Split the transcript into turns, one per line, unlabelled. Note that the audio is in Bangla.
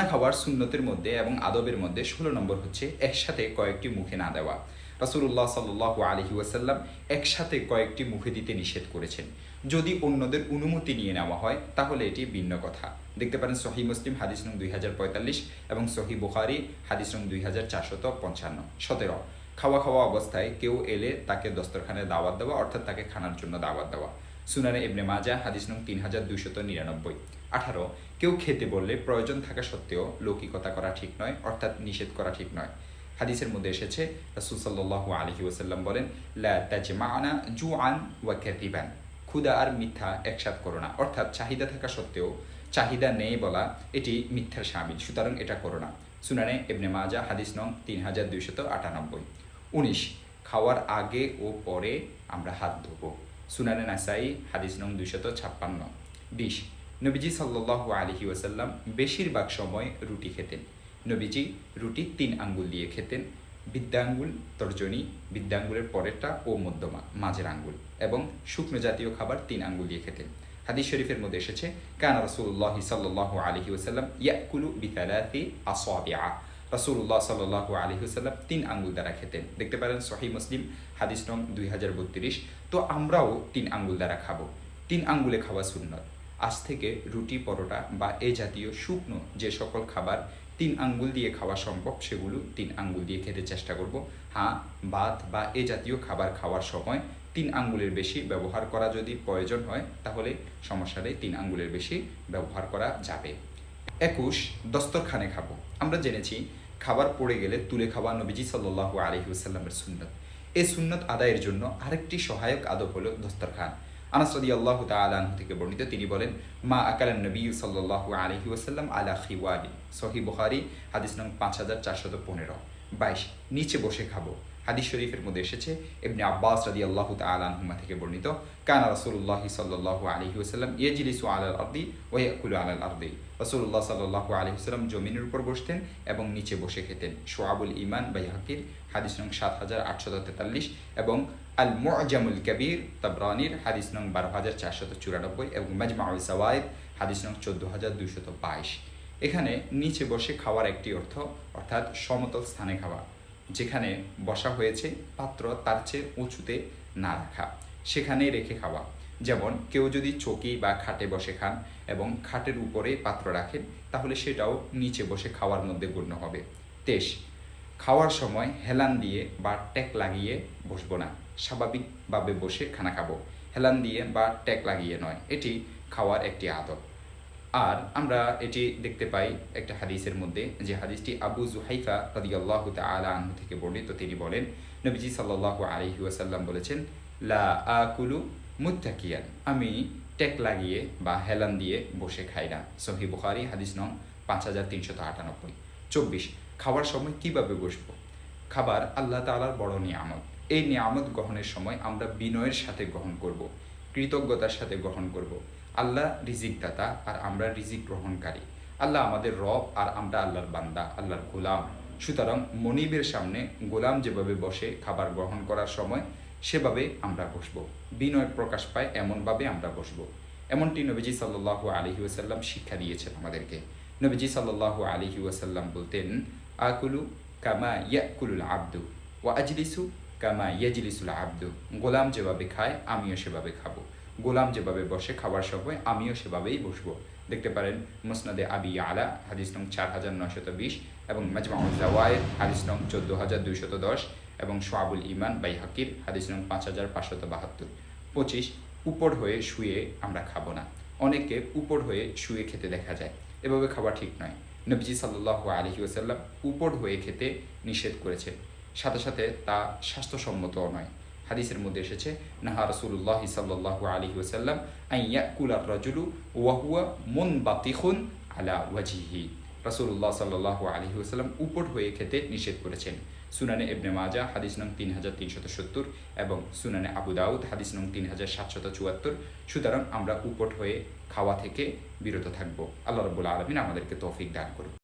খানা খাওয়ার সুন্নতের মধ্যে এবং আদবের মধ্যে ষোলো নম্বর হচ্ছে একসাথে কয়েকটি মুখে না দেওয়া। রাসুল্লাহ সাল্লাহ আলহি ওয়াসাল্লাম একসাথে কয়েকটি মুখে দিতে নিষেধ করেছেন। যদি অন্যদের অনুমতি নিয়ে নেওয়া হয়, তাহলে এটি ভিন্ন কথা। দেখতে পারেন সহি মুসলিম, হাদিস নং দুই হাজার পঁয়তাল্লিশ এবং সহি বুখারি, হাদিস নং দুই হাজার চারশত পঞ্চান্ন। সতেরো, খাওয়া খাওয়া অবস্থায় কেউ এলে তাকে দস্তরখানে দাওয়াত দেওয়া, অর্থাৎ তাকে খানার জন্য দাওয়াত দেওয়া। সুনানে ইবনে মাজা, হাদিস নং তিন হাজার দুইশত নিরানব্বই। আঠারো, কেউ খেতে বললে প্রয়োজন থাকা সত্ত্বেও লৌকিকতা করা ঠিক নয়, অর্থাৎ নিষেধ করা ঠিক নয়। হাদিসের মধ্যে এসেছে, রাসুল আলহি ওসাল্লাম বলেন, লা তাজমাআনা জুআন ওয়া কাযিবান। ক্ষুদা আর মিথ্যা একসাথ করো না, অর্থাৎ চাহিদা থাকা সত্ত্বেও চাহিদা নেই বলা এটি মিথ্যার সামিল, সুতরাং এটা করো না। সুনানে ইবনে মাজা, হাদিস নং তিন হাজার দুইশত আটানব্বই। উনিশ, খাওয়ার আগে ও পরে আমরা হাত ধোবো। সুনানে নাসাই, হাদিস নং দুইশত ছাপ্পান্ন। বিশ, নবীজি সাল্লাহ আলহি ওয়াসাল্লাম বেশিরভাগ সময় রুটি খেতেন। নবীজি রুটি তিন আঙ্গুল দিয়ে খেতেন বিদ্যাঙ্গুল তর্জনী বিদ্যাঙ্গুলের পরেরটা ও মধ্যমা, মাঝের আঙ্গুল এবং শুকনো জাতীয় খাবার তিন আঙ্গুল দিয়ে খেতেন। হাদিস শরীফের মধ্যে এসেছে, কান রসুল্লাহ সাল্লাহ আলহি ওসাল্লাম ইয়াকুলু বিতালাতি আসিয়া রাসুল্লাহ সাল্লাহ আলহি ওসাল্লাম তিন আঙ্গুল দ্বারা খেতেন। দেখতে পারেন সহি মুসলিম, হাদিস নং দুই হাজার বত্রিশ। তো আমরাও তিন আঙ্গুল দ্বারা খাব। তিন আঙ্গুলে খাওয়া সুন্নত। আজ থেকে রুটি, পরোটা বা এ জাতীয় শুকনো যে সকল খাবার তিন আঙ্গুল দিয়ে খাওয়া সম্ভব, সেগুলো তিন আঙ্গুল দিয়ে খেতে চেষ্টা করব। হ্যাঁ ভাত বা এ জাতীয় খাবার খাওয়ার সময় তিন আঙ্গুলের বেশি ব্যবহার করা যদি প্রয়োজন হয়, তাহলে সমস্যা নেই, তিন আঙ্গুলের বেশি ব্যবহার করা যাবে। একুশ দস্তরখানে খাব। আমরা জেনেছি, খাবার পড়ে গেলে তুলে খাওয়া নবীজি সাল্লাহ আলহিউসাল্লামের সুন্নত। এই সুন্নত আদায়ের জন্য আরেকটি সহায়ক আদব হলো দস্তরখান। আনাস রদি আল্লাহ তালাহ থেকে বর্ণিত তিনি বলেন, মা আকালান নবী সাল্লাহ আলহি ওসাল্লাম আলা খিওয়ালি সহি বুখারি, হাদিস নং পাঁচ হাজার চারশত পনেরো। বাইশ, নিচে বসে খাব। হাদিস শরীফের মধ্যে এসেছে এমনি আব্বাস রাদি আল্লাহ তালাহুমা থেকে বর্ণিত, কানা রসুল্লাহ সাল্লাহ আলহি ওসাল্লাম ইয়েজিলিসু আলাল আর্দি ওয়াকুলু আলাল আর্দি। রসুল্লাহ সাল্লাহ আলহি ওসাল্লাম জমিনের উপর বসতেন এবং নিচে বসে খেতেন। সোয়াবুল ইমান বাই হাকির হাদিস নং সাত হাজার আটশত তেতাল্লিশ এবং আল মুআজামুল কবির তাবরানির, হাদিস নং বারো হাজার চারশত চুরানব্বই এবং মাজমাউল সাওয়াইদ হাদিস নং চোদ্দ হাজার দুইশত বাইশ। এখানে নিচে বসে খাওয়ার একটি অর্থ, অর্থাৎ সমতল স্থানে খাওয়া। যেখানে বসা হয়েছে পাত্র তার চেয়ে উঁচুতে না রাখা সেখানে রেখে খাওয়া। যেমন কেউ যদি চকি বা খাটে বসে খান এবং খাটের উপরে পাত্র রাখেন, তাহলে সেটাও নিচে বসে খাওয়ার মধ্যে গণ্য হবে। তেইশ খাওয়ার সময় হেলান দিয়ে বা ট্যাক লাগিয়ে বসবো না। স্বাভাবিকভাবে বসে খানা খাব। হেলান দিয়ে বা ট্যাক লাগিয়ে নয়, এটি খাওয়ার একটি আদব আর আমরা এটি দেখতে পাই একটা হাদিসের মধ্যে যে হাদিসটি আবু জুহাইফা রদিয়াল্লাহ তালা আনহু থেকে বর্ণিত। তিনি বলেন, নবীজি সাল্লাহ আলহি ওয়াসাল্লাম বলেছেন, লা আকুলু মুত্তাকিয়ান। আমি টেক লাগিয়ে বা হেলান দিয়ে বসে খাই না। সহি বুখারি, হাদিস নং পাঁচ হাজার তিনশত আটানব্বই। চব্বিশ খাবার সময় কীভাবে বসবো? খাবার আল্লাহ তালার বড় নিয়ামত। এই নিয়ামত গ্রহণের সময় আমরা বিনয়ের সাথে গ্রহণ করব, কৃতজ্ঞতার সাথে গ্রহণ করব। আল্লাহ রিজিক দাতা আর আমরা রিজিক গ্রহণকারী। আল্লাহ আমাদের রব আর আমরা আল্লাহর বান্দা, আল্লাহর গোলাম। সুতরাং মনিবের সামনে গোলাম যেভাবে বসে খাবার গ্রহণ করার সময়, সেভাবে আমরা বসব। বিনয় প্রকাশ পায়, এমনভাবে আমরা বসব। এমনটি নবীজি সাল্লাহ আলহি ওসাল্লাম শিক্ষা দিয়েছেন আমাদেরকে। নবীজি সাল্লাহ আলহি ওসাল্লাম বলতেন, আকুলু কামা ইয়াকুলুল আব্দু ও আজলিসু কামা ইয়াজলিসুল আব্দু। গোলাম যেভাবে খায়, আমিও সেভাবে খাব। গোলাম যেভাবে বসে খাবার সময় আমিও সেভাবেই বসবো। দেখতে পারেন মুসনাদে আবি আলা, হাদিস নং চার হাজার নয়শত বিশ এবং মাজমাউল জাওয়ায়েদ, হাদিস নং চোদ্দ হাজার দুইশত দশ এবং সোয়াবুল ইমান বাই হাকির হাদিস নং পাঁচ হাজার পাঁচশত বাহাত্তর। পঁচিশ, উপর হয়ে শুয়ে আমরা খাব না। অনেককে উপর হয়ে শুয়ে খেতে দেখা যায়। এভাবে খাওয়া ঠিক নয়। নবীজি সাল্লাহ আলহি ওসাল্লাম উপর হয়ে খেতে নিষেধ করেছে সাথে সাথে তা স্বাস্থ্যসম্মতও নয়। হাদিসের মধ্যে এসেছে, নাহা রসুল্লাহ সাল্লাহ আলী ওসাল্লাম আইয়া কুলার রাজুলু ওয়াহুয়া মুন বাতিখুন আলা ওয়াজিহি রসুল্লাহ সাল্লাহ আলী ওসাল্লাম উপর হয়ে খেতে নিষেধ করেছেন। সুনানে এবনে মাজা হাদিস নং তিন হাজার তিনশত সত্তর এবং সুনানে আবু দাউদ, হাদিস নং তিন হাজার সাতশত চুয়াত্তর। সুতরাং আমরা উপট হয়ে খাওয়া থেকে বিরত থাকব। আল্লাহ রবুল্লা আলমিন আমাদেরকে তৌফিক দান করুন